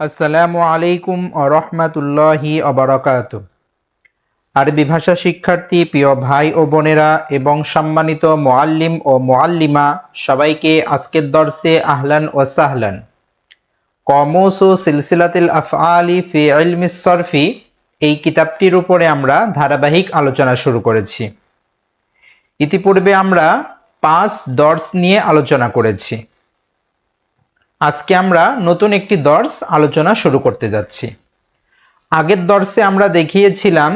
আসসালামু আলাইকুম রহমাতুল্লাহি অবরাকাত আরবি ভাষা শিক্ষার্থী, প্রিয় ভাই ও বোনেরা এবং সম্মানিত মোয়াল্লিম ও মোয়াল্লিমা সবাইকে আজকের দর্শে আহলান ও সাহলান। কমোস ও সিলসিলাতিল আফআলি ফি ইলমিস সরফি, এই কিতাবটির উপরে আমরা ধারাবাহিক আলোচনা শুরু করেছি। ইতিপূর্বে আমরা পাঁচ দর্শ নিয়ে আলোচনা করেছি। আজকে আমরা নতুন একটি দর্শ আলোচনা শুরু করতে যাচ্ছি। আগের দর্শে আমরা দেখিয়েছিলাম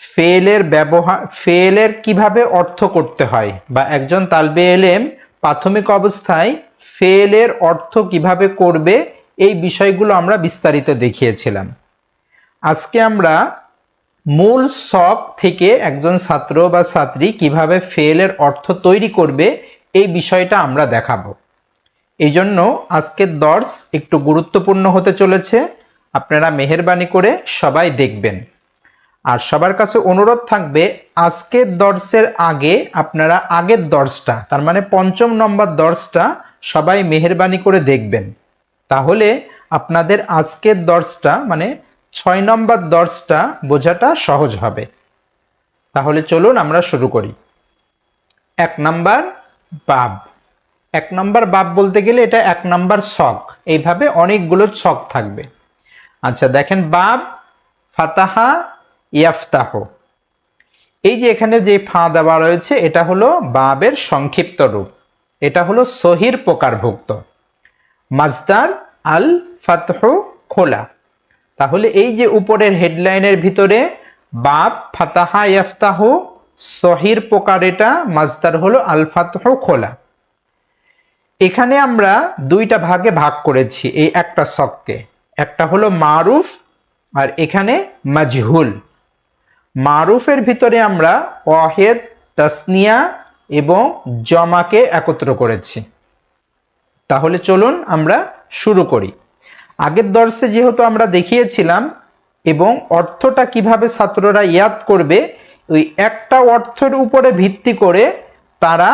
ফেলের ব্যবহার, ফেলের কীভাবে অর্থ করতে হয় বা একজন তালবে এলেম প্রাথমিক অবস্থায় ফেলের অর্থ কীভাবে করবে এই বিষয়গুলো আমরা বিস্তারিত দেখিয়েছিলাম। আজকে আমরা মূল শখ থেকে একজন ছাত্র বা ছাত্রী কীভাবে ফেলের অর্থ তৈরি করবে এই বিষয়টা আমরা দেখাবো। এই জন্য আজকের দর্শ একটু গুরুত্বপূর্ণ হতে চলেছে। আপনারা মেহরবানি করে সবাই দেখবেন। আর সবার কাছে অনুরোধ থাকবে, আজকের দর্শের আগে আপনারা আগের দর্শটা, তার মানে পঞ্চম নম্বর দর্শটা সবাই মেহরবানি করে দেখবেন। তাহলে আপনাদের আজকের দর্শটা মানে ছয় নম্বর দর্শটা বোঝাটা সহজ হবে। তাহলে চলুন আমরা শুরু করি। এক নাম্বার, বাব। এক নম্বর বাপ বলতে গেলে এটা এক নম্বর শখ। এইভাবে অনেকগুলো শখ থাকবে। আচ্ছা দেখেন বাব ফাতাহা, ইয়াফতাহ। এই যে এখানে যে ফা দেওয়া রয়েছে, এটা হলো বাবের সংক্ষিপ্ত রূপ। এটা হলো সহির প্রকারভুক্ত। মাজদার আল ফাতহ খোলা। তাহলে এই যে উপরের হেডলাইনের ভিতরে বাব ফাতাহা, ইয়াফতাহ, সহির প্রকার এটা, মাজদার হলো আল ফাতহ খোলা। এখানে আমরা দুইটা ভাগে ভাগ করেছি, এই একটা শখকে একটা হলো মারুফ আর এখানে মাজহুল। মারুফের ভিতরে আমরা অহেদ তাসনিয়া এবং জমাকে একত্র করেছি। তাহলে চলুন আমরা শুরু করি। আগের দর্শে যেহেতু আমরা দেখিয়েছিলাম এবং অর্থটা কীভাবে ছাত্ররা ইয়াদ করবে, ওই একটা অর্থের উপরে ভিত্তি করে তারা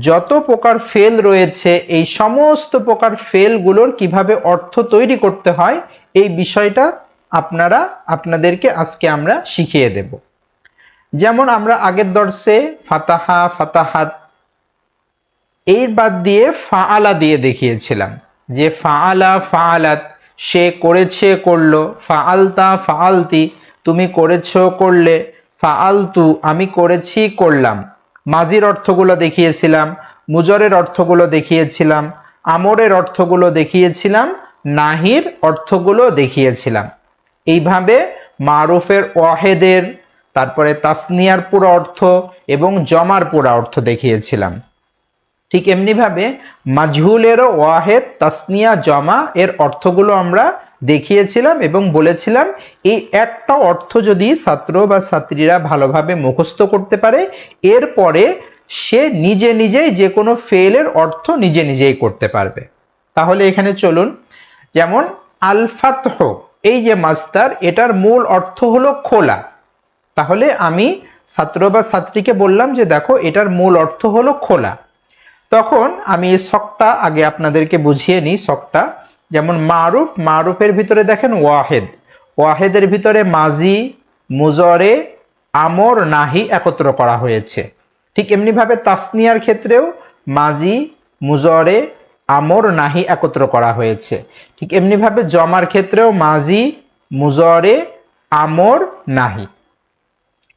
যত প্রকার ফেল রয়েছে, এই সমস্ত প্রকার ফেলগুলোর কীভাবে অর্থ তৈরি করতে হয়, এই বিষয়টা আপনারা, আপনাদেরকে আজকে আমরা শিখিয়ে দেব। যেমন আমরা আগের দর্শে ফাতাহা, ফাতাহাত, এর বাদ দিয়ে ফাআলা দিয়ে দেখিয়েছিলাম। যে ফাআলা, ফাআলাত, সে করেছে, করল, ফাআলতা, ফাআলতি, তুমি করেছ, করলে, ফাআলতু, আমি করেছি, করলাম। মাজির অর্থগুলো দেখিয়েছিলাম, মুজরের অর্থগুলো দেখিয়েছিলাম, আমরের অর্থগুলো দেখিয়েছিলাম, নাহির অর্থগুলো দেখিয়েছিলাম। এইভাবে মারুফের ওয়াহেদের, তারপরে তাসনিয়ার পুরো অর্থ এবং জমার পুরো অর্থ দেখিয়েছিলাম। ঠিক এমনিভাবে মাজহুলেরও ওয়াহেদ, তাসনিয়া, জমা এর অর্থগুলো আমরা দেখিয়েছিলাম এবং বলেছিলাম, এই একটা অর্থ যদি ছাত্র বা ছাত্রীরা ভালোভাবে মুখস্থ করতে পারে, এরপরে সে নিজে নিজেই যে কোনো ফেলের অর্থ নিজে নিজেই করতে পারবে। তাহলে এখানে চলুন, যেমন, আলফাতহ, এই যে মাস্টার, এটার মূল অর্থ হলো খোলা। তাহলে আমি ছাত্র বা ছাত্রীকে বললাম যে, দেখো, এটার মূল অর্থ হলো খোলা। তখন আমি এই শখটা আগে আপনাদেরকে বুঝিয়ে নিই, শখটা। যেমন মারুফ, মারুফের ভিতরে দেখেন ওয়াহেদ। ওয়াহেদের ভিতরে মাজি, মুজরে, আমর, নাহি একত্র করা হয়েছে। ঠিক এমনিভাবে তাসনিয়ার ক্ষেত্রেও মাজি, মুজরে, আমর, নাহি একত্র করা হয়েছে। ঠিক এমনিভাবে জমার ক্ষেত্রেও মাজি, মুজরে, আমর, নাহি।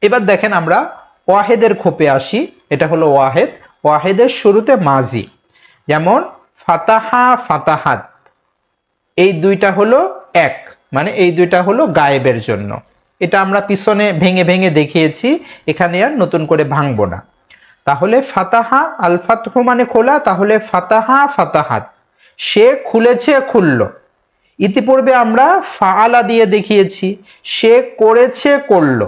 এবার দেখেন আমরা ওয়াহেদের খোপে আসি। এটা হলো ওয়াহেদ। ওয়াহেদের শুরুতে মাজি। যেমন ফাতাহা ফাতাহাত। এই দুইটা হলো এক মানে এই দুইটা হলো গায়েবের জন্য। এটা আমরা পিছনে ভেঙে ভেঙে দেখিয়েছি, এখানে আর নতুন করে ভাঙবো না। তাহলে ফাতাহা আল ফাতহ মানে খোলা, তাহলে ফাতাহা ফাতাহাত। সে খুলেছে, খুলল। ইতিপূর্বে আমরা ফাআলা দিয়ে দেখিয়েছি, সে করেছে, করল।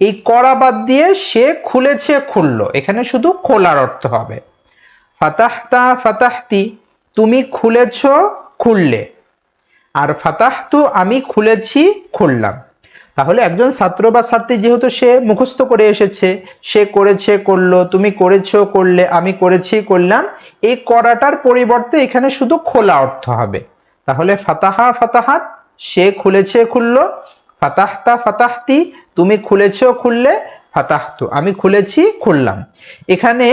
এই করা বাদ দিয়ে সে খুলেছে, খুলল। এখানে শুধু খোলার অর্থ হবে। ফাতাহতা ফাতাহতি, তুমি খুলেছ, খুললে। আর ফাতাহ ফাতাহতু আমি খুলেছি, খুললাম। তাহলে একজন ছাত্র বা ছাত্রী যেহেতু সে মুখস্থ করে এসেছে, সে করেছে, করল, তুমি করেছ, করলে, আমি করেছি, করলাম, এই করাটার পরিবর্তে এখানে শুধু খোলা অর্থ হবে। তাহলে ফাতাহা, ফাতাহাত, সে খুলেছে, খুললো, ফাতাহতা, ফাতাহতি, তুমি খুলেছ, খুললে, ফাতাহতু, আমি খুলেছি, খুললাম। এখানে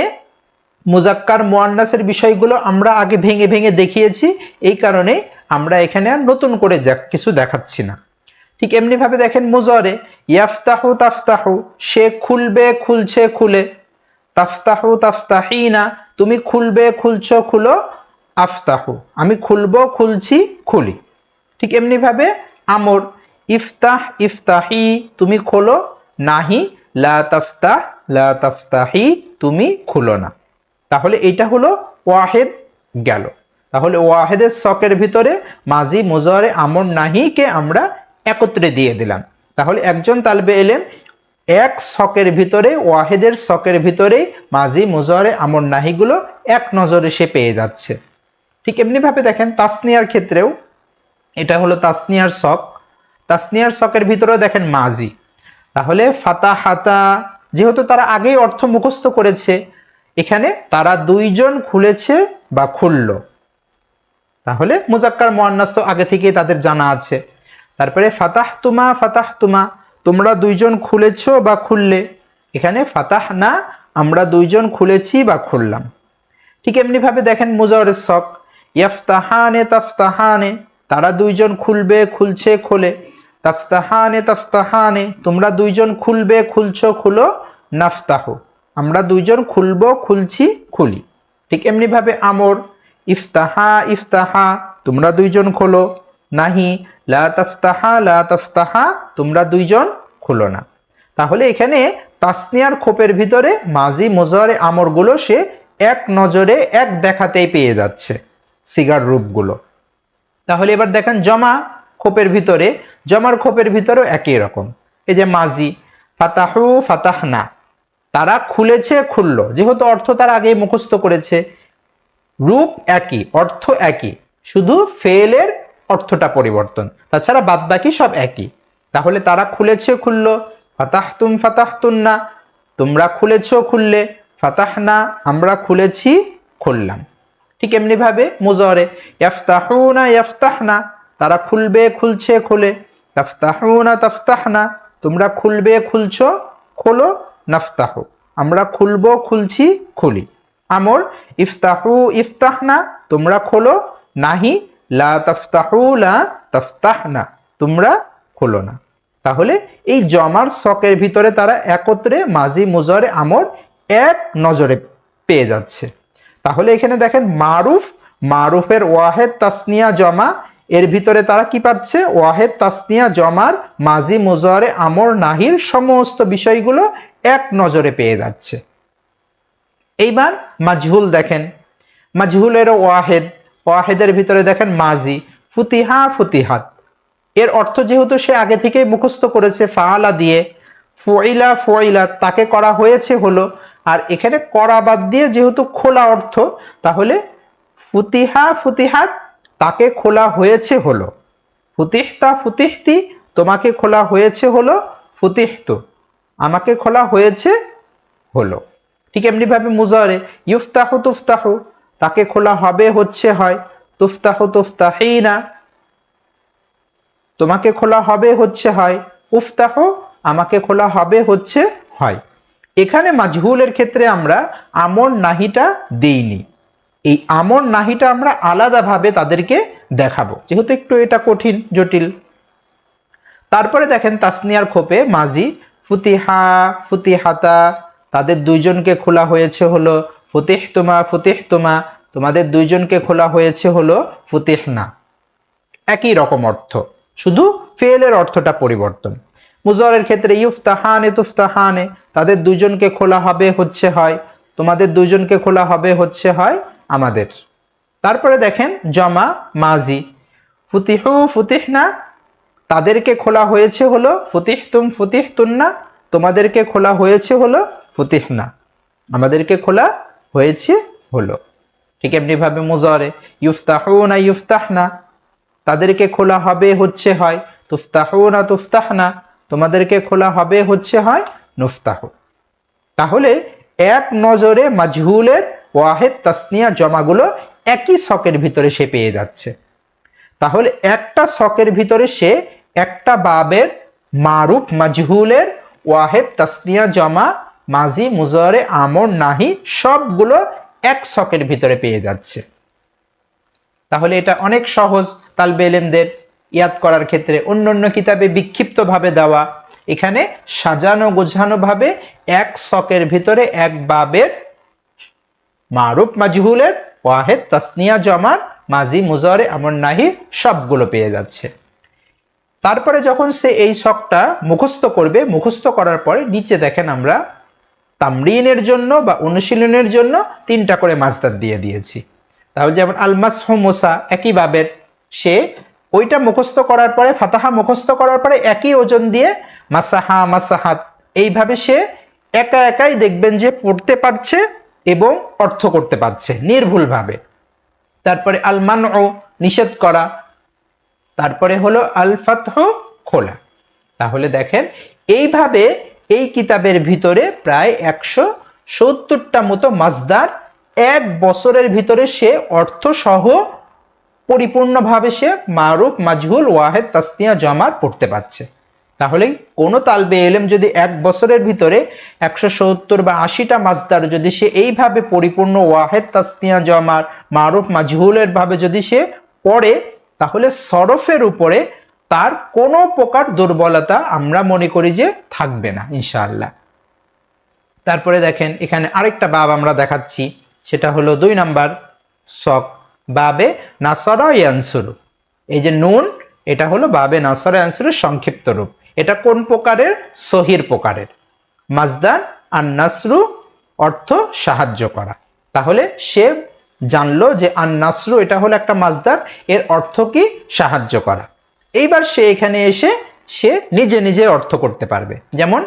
মুজাক্কার মোয়ান্নাসের বিষয়গুলো আমরা আগে ভেঙে ভেঙে দেখিয়েছি, এই কারণে আমরা এখানে আর নতুন করে কিছু দেখাচ্ছি না। ঠিক এমনি ভাবে দেখেন মুজরে, ইয়াফতাহু তাফতাহু, সে খুলবে, খুলছে, খুলে। তাফতাহু তাফতাহিনা, তুমি খুলবে, খুলছো, খুলো, আফতাহু। আমি খুলবো, খুলছি, খুলি। ঠিক এমনি ভাবে আমর, ইফতাহ, ইফতাহি, তুমি খোলো, নাহি, লা তাফতাহ, লা তাফতাহি, তুমি খুলো না। তাহলে এটা হলো ওয়াহেদ গেল। তাহলে ওয়াহেদের শকের ভিতরে মাজি মুজরে আমর নাহিকে আমরা একত্রে দিয়ে দিলাম। তাহলে একজন তালবে এলেন এক শকের ভিতরে, ওয়াহেদের শকের ভিতরে মাজি মুজরে আমর নাহিগুলো এক নজরে সে পেয়ে যাচ্ছে। ঠিক এমনি ভাবে দেখেন তাসনিয়ার ক্ষেত্রেও এটা হলো তাসনিয়ার শক তাসনিয়ার শকের ভিতরেও দেখেন মাজি। তাহলে ফাতা হাতা যেহেতু তারা আগেই অর্থ মুখস্থ করেছে, এখানে তারা দুইজন খুলেছে বা খুলল। তাহলে মুজাক্কার মোয়ান্নাস তো আগে থেকে তাদের জানা আছে। তারপরে ফাতাহ তুমা ফাতাহ তুমা তোমরা দুইজন খুলেছ বা খুললে? এখানে ফাতাহ না, আমরা দুইজন খুলেছি বা খুললাম। ঠিক এমনি ভাবে দেখেন মুজাওয়ারের শক ইয়াফতাহানে তাফতাহানে, তারা দুইজন খুলবে, খুলছে, খোলে। তাফতাহানে তাফতাহানে, তোমরা দুইজন খুলবে, খুলছো, খুলো, নাফতাহ। আমরা দুইজন খুলবো, খুলছি, খুলি। ঠিক এমনি ভাবে আমর ইফতাহা ইফতাহা, তোমরা দুইজন খোলো। নাহি, লা তাফতাহা লা তাফতাহা, তোমরা দুইজন খোলো না। তাহলে এখানে তাসনিয়ার খোপের ভিতরে মাজি মোজারে আমরগুলো সে এক নজরে এক দেখাতেই পেয়ে যাচ্ছে, সিগার রূপগুলো। তাহলে এবার দেখেন জমা খোপের ভিতরে, জমার খোপের ভিতরেও একই রকম। এই যে মাজি, ফাতাহু ফাতাহনা, তারা খুলেছে, খুললো। যেহেতু অর্থ তার আগে মুখস্থ করেছে রূপ একই, অর্থ একই, শুধু ফেলের অর্থটা পরিবর্তন। তাছাড়া বাদ বাকি সব একই। তাহলে তারা খুলেছে খুললো, ফাতাহতুম ফাতাহতুন্না, তোমরা খুলেছ খুললে, ফাতাহনা, আমরা খুলেছি খুললাম। ঠিক এমনি ভাবে মুজরে ইয়াফতাহনা, তারা খুলবে খুলছে খোলে তাফতাহনা, তোমরা খুলবে খুলছো খোলো, নাফতাহ, আমরা খুলবো খুলছি খুলি। আমর ইফতাহু ইফতাহনা, তোমরা খোলো। নাহি, লা তাফতাহু, লা তাফতাহনা, তোমরা খোলো না। তাহলে এই জমার শকের ভিতরে তারা একত্রে মাঝি মুজরে আমর এক নজরে পেয়ে যাচ্ছে। তাহলে এখানে দেখেন মারুফ, মারুফের ওয়াহেদ তাসনিয়া জমা, এর ভিতরে তারা কি পাচ্ছে? ওয়াহেদ তাসনিয়া জমার মাঝি মুজরে আমর নাহির সমস্ত বিষয়গুলো এক নজরে পেয়ে যাচ্ছে। এইবার মাজহুল দেখেন। মাজহুলের ওয়াহেদ, ওয়াহেদের ভিতরে দেখেন মাজি। ফুতিহা, ফুতিহাত। এর অর্থ যেহেতু সে আগে থেকে মুখস্থ করেছে ফাআলা দিয়ে, ফইলা ফইলা, তাকে করা হয়েছে হলো। আর এখানে করা বাদ দিয়ে যেহেতু খোলা অর্থ, তাহলে ফুতিহা, ফুতিহাত তাকে খোলা হয়েছে হলো। ফুতিহতা, ফুতিহতি, তোমাকে খোলা হয়েছে হলো, ফুতিহতু, আমাকে খোলা হয়েছে হলো। ঠিক এমনি ভাবে মুজারে, ইউফতাহু তুফতাহু, তাকে খোলা হবে হচ্ছে হয় তুফতাহু তুফতাহিনা। তোমাকে খোলা হবে হচ্ছে হয় উফতাহ, আমাকে খোলা হবে হচ্ছে হয়। এখানে মাজহুলের ক্ষেত্রে আমরা আমর নাহিটা দেইনি। এই আমর নাহিটা আমরা আলাদাভাবে তাদেরকে দেখাবো। যেহেতু একটু এটা কঠিন, জটিল। তারপরে দেখেন তাসনিয়ার খোপে মাজি, ফুতিহা, ফুতিহাতা তাদের দুইজনকে খোলা হয়েছে হলো ফুতিহ তোমা ফুতিহ তোমা তোমাদের দুইজনকে খোলা হয়েছে হলো ফুতিহনা। একই রকম অর্থ। শুধু ফেলের অর্থটা পরিবর্তন। মুজরের ক্ষেত্রে ইউফতাহানে, তুফতাহানে। তাদের দুজনকে খোলা হবে হচ্ছে হয়, তোমাদের দুজনকে খোলা হবে হচ্ছে হয় আমাদের। তারপরে দেখেন জমা মাজি। ফুতিহু, ফুতিহনা। তাদেরকে খোলা হয়েছে হলো ফুতিহ তুম ফুতিহ তুন্না তোমাদেরকে খোলা হয়েছে হলো ফুতিহনা আমাদেরকে খোলা হয়েছে হলো। ঠিক এমনি ভাবে মুজরে, ইউফতাহুনা, ইউফতাহনা। তাদেরকে খোলা হবে হচ্ছে হয়, তুফতাহুনা, তুফতাহনা। তোমাদেরকে খোলা হবে হচ্ছে হয়, নুফতাহ। তাহলে এক নজরে মাজহুলের ওয়াহেদ তাসনিয়া জমাগুলো একই শকের ভিতরে সে পেয়ে যাচ্ছে। তাহলে একটা শখের ভিতরে সে একটা বাবের মারুফ, মাজহুলের ওয়াহেদ তাসনিয়া জমা মাজি, মুজরে, আমর, নাহি সবগুলো এক শখের ভিতরে পেয়ে যাচ্ছে। তাহলে এটা অনেক সহজ তালবে এলেমদের ইয়াদ করার ক্ষেত্রে। অন্য অন্য কিতাবে বিক্ষিপ্তভাবে দেওয়া, এখানে সাজানো, গোছানো ভাবে এক শকের ভিতরে এক বাবের মারুফ, মাজহুলের, ওয়াহেদ, তাসনিয়া, জমার, মাজি, মুজরে, আমর, নাহি সবগুলো পেয়ে যাচ্ছে। তারপরে যখন সে এই শখটা মুখস্থ করবে, মুখস্থ করার পরে নিচে দেখেন আমরা তামরিনের জন্য বা অনুশীলনের জন্য তিনটা করে মাছদার দিয়ে দিয়েছি। তাহলে যেমন আলমাস মোসা একই সে ওইটা মুখস্থ করার পরে, ফাতাহা মুখস্থ করার পরে একই ওজন দিয়ে মাসাহা, মাসাহাত, এইভাবে সে একা একাই দেখবেন যে পড়তে পারছে এবং অর্থ করতে পারছে নির্ভুলভাবে। তারপরে আলমান ও নিষেধ করা। তারপরে হলো আল ফাতহ খোলা। তাহলে দেখেন, এইভাবে এই কিতাবের ভিতরে প্রায় একশো সত্তরটা মতো মাজদার এক বছরের ভিতরে সে অর্থ সহ পরিপূর্ণভাবে সে মারুফ, মাজহুল, ওয়াহেদ, তাসনিয়া, জমাত পড়তে পারছে। তাহলে কোনো তালবে এলেম যদি এক বছরের ভিতরে একশো সত্তর বা আশিটা মাজদার যদি সে এইভাবে পরিপূর্ণ ওয়াহেদ, তাসনিয়া জমার মারুফ, মাজহুলের ভাবে যদি সে পড়ে, তাহলে সরফের উপরে তার কোনো প্রকার দুর্বলতা আমরা মনে করি যে থাকবে না, ইনশাআল্লাহ। তারপরে দেখেন, এখানে আরেকটা বাব আমরা দেখাচ্ছি, সেটা হলো দুই নাম্বার শখ বাবে নাসরা ইয়ানসুরু। এই যে নুন, এটা হলো বাবে নাসরা সংক্ষিপ্ত রূপ। এটা কোন প্রকারের? সহির প্রকারের। মাজদান আর নাসরু অর্থ সাহায্য করা। তাহলে সে জানলো যে আন নাসরু এটা হলো একটা মাজদার এর অর্থ কি? সাহায্য করা। এইবার সে এখানে এসে সে নিজে নিজে অর্থ করতে পারবে। যেমন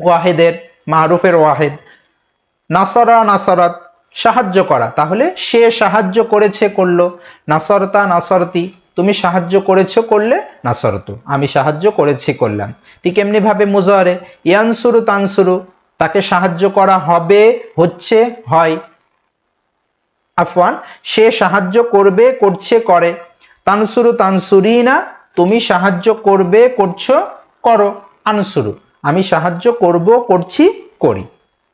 ওয়াহেদের, মাহরুফের ওয়াহেদ, নাসরা নাসরাত সাহায্য করা। তাহলে সে সাহায্য করেছে, করল। নাসরতা নাসরতি, তুমি সাহায্য করেছ, করলে নাসরতু। আমি সাহায্য করেছি, করলাম। ঠিক এমনি ভাবে মুজরে, ইয়ানসুরু তানসুরু, তাকে সাহায্য করা হবে, হচ্ছে, হয়। আফওয়ান, সে সাহায্য করবে, করছে, করে। তানসুরু তানসুরি না তুমি সাহায্য করবে, করছ, করো, আনসুরু। আমি সাহায্য করব, করছি, করি।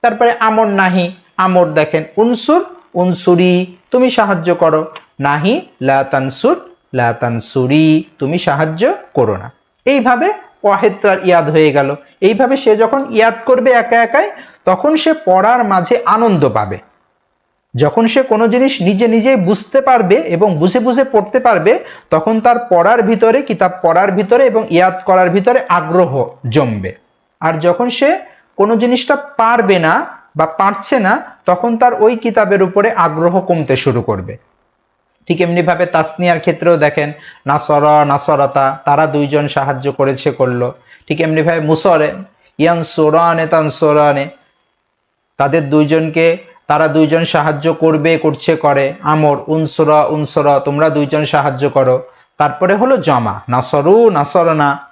তারপরে আমর নাহি, আমর দেখেন, উনসুর, উনসুরি, তুমি সাহায্য করো। নাহি, লা তানসুর, লা তানসুরি, তুমি সাহায্য করো না। এইভাবে অহেত্রার ইয়াদ হয়ে গেল। এইভাবে সে যখন ইয়াদ করবে একা একাই, তখন সে পড়ার মাঝে আনন্দ পাবে। যখন সে কোনো জিনিস নিজে নিজে বুঝতে পারবে এবং বুঝে বুঝে পড়তে পারবে, তখন তার পড়ার ভিতরে, কিতাব পড়ার ভিতরে এবং ইয়াদ করার ভিতরে আগ্রহ জমবে। আর যখন সে কোনো জিনিসটা পারবে না বা পারছে না, তখন তার ওই কিতাবের উপরে আগ্রহ কমতে শুরু করবে। ঠিক এমনি ভাবে তাসনিয়ার ক্ষেত্রেও দেখেন, নাসর, নাসরতা, তারা দুইজন সাহায্য করেছে, করল। ঠিক এমনি ভাবে মুসরে ইয়ান সোরানে তান সোরানে তাদের দুইজনকে তারা দুইজন সাহায্য করবে, করছে, করে। আমর, উনসরা উনসরা, তোমরা দুইজন সাহায্য করো। তারপরে হলো জমা। নাসরু, নাসরনা,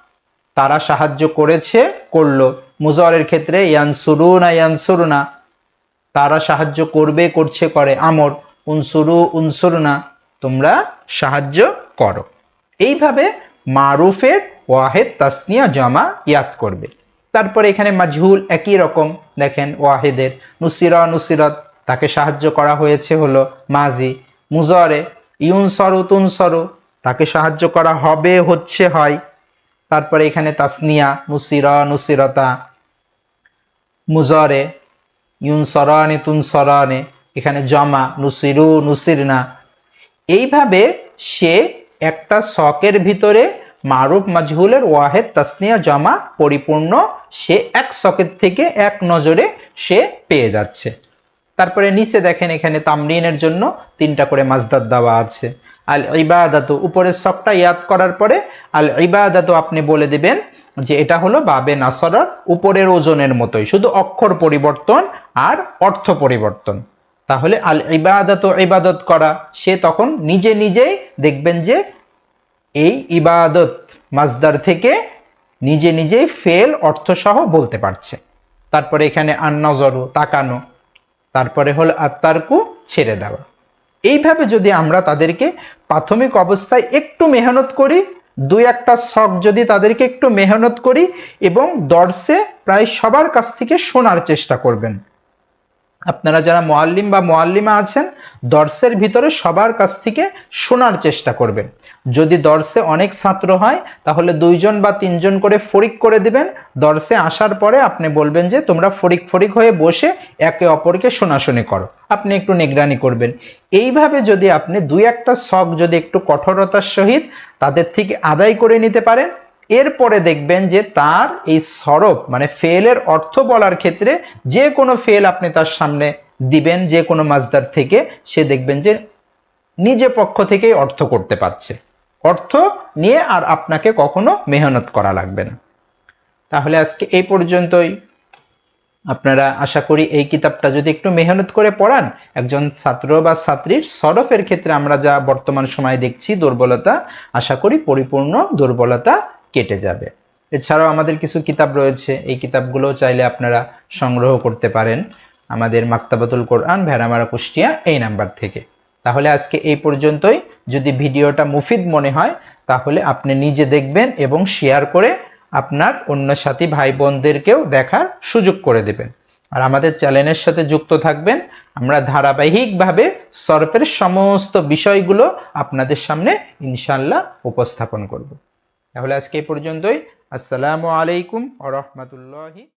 তারা সাহায্য করেছে, করল। মুজরের ক্ষেত্রে ইয়ানসুরু না ইয়ানসুরু না তারা সাহায্য করবে, করছে, করে। আমর, উনসুরু উনসুরু না তোমরা সাহায্য করো। এইভাবে মারুফের ওয়াহেদ তাসনিয়া জমা ইয়াদ করবে। তারপরে এখানে মাজহুল একই রকম। দেখেন ওয়াহেদের নুসিরা, নুসিরত তাকে সাহায্য করা হয়েছে হলো মাজি। মুজরে তুন সরু তাকে সাহায্য করা হবে হচ্ছে হয়। তারপরে এখানে তাসনিয়া, নুসিরা, নুসিরতা। মুজরে ইউন সরানে তুন সরানে এখানে জমা, নুসিরু, নুসিরনা। এইভাবে সে একটা শকের ভিতরে মারুফ মাজহুলের ওয়াহেদ তাসনিয়া জমা পরিপূর্ণ সে এক শকের থেকে এক নজরে সে পেয়ে যাচ্ছে। তারপরে নিচে দেখেন এখানে তামরিনের জন্য তিনটা করে মাজদার দেওয়া আছে। আল ইবাদাত উপরের সবটা ইয়াদ করার পরে আল ইবাদাত আপনি বলে দিবেন যে এটা হলো বাবে নাসরার উপরের ওজনের মতোই, শুধু অক্ষর পরিবর্তন আর অর্থ পরিবর্তন। তাহলে আল ইবাদত ইবাদত করা, সে তখন নিজে নিজেই দেখবেন যে এই ইবাদত মাজদার থেকে নিজে নিজেই ফেল, অর্থসহ বলতে পারছে। তারপরে এখানে আন্নজরু, তাকানো তারপরে হল আত্মারকু ছেড়ে দেওয়া। এইভাবে যদি আমরা তাদেরকে প্রাথমিক অবস্থায় একটু মেহনত করি, দুই একটা শখ যদি তাদেরকে একটু মেহনত করি এবং দর্শে প্রায় সবার কাছ থেকে শোনার চেষ্টা করবেন। আপনারা যারা মোয়াল্লিম বা মোয়াল্লিমা আছেন, দর্শের ভিতরে সবার কাছ থেকে শোনার চেষ্টা করবেন। যদি দর্শে অনেক ছাত্র হয়, তাহলে দুইজন বা তিনজন করে ফরিক করে দিবেন। দর্শে আসার পরে আপনি বলবেন যে, তোমরা ফরিক ফরিক হয়ে বসে একে অপরকে শোনাশুনি করো। আপনি একটু নিগরানি করবেন। এইভাবে যদি আপনি দুই একটা শখ যদি একটু কঠোরতার সহিত তাদের থেকে আদায় করে নিতে পারেন এরপরে দেখবেন যে তার এই সরব মানে ফেলের অর্থ বলার ক্ষেত্রে যে কোনো ফেল আপনি তার সামনে দিবেন, যে কোনো মাজদার থেকে, সে দেখবেন যে নিজে পক্ষ থেকেই অর্থ করতে পারছে। অর্থ নিয়ে আর আপনাকে কখনো মেহনত করা লাগবে না। তাহলে আজকে এই পর্যন্তই। আপনারা আশা করি এই কিতাবটা যদি একটু মেহনত করে পড়ান, একজন ছাত্র বা ছাত্রীর সরফের ক্ষেত্রে আমরা যা বর্তমান সময়ে দেখছি দুর্বলতা, আশা করি পরিপূর্ণ দুর্বলতা কেটে যাবে। এছাড়াও আমাদের কিছু কিতাব রয়েছে। এই কিতাবগুলো চাইলে আপনারা সংগ্রহ করতে পারেন। আমাদের মাক্তাবাতুল কোরআন, ভেড়ামারা কুষ্টিয়া এই নাম্বার থেকে। তাহলে আজকে এই পর্যন্তই। যদি ভিডিওটা মুফিদ মনে হয়, তাহলে আপনি নিজে দেখবেন এবং শেয়ার করে আপনার অন্য সাথী ভাই বোনদেরকেও দেখার সুযোগ করে দেবেন। আর আমাদের চ্যানেলের সাথে যুক্ত থাকবেন। আমরা ধারাবাহিকভাবে সরফের সমস্ত বিষয়গুলো আপনাদের সামনে ইনশাল্লাহ উপস্থাপন করব। তাহলে আজকে পর্যন্তই। আসসালামু আলাইকুম আ রহমতুল্লাহি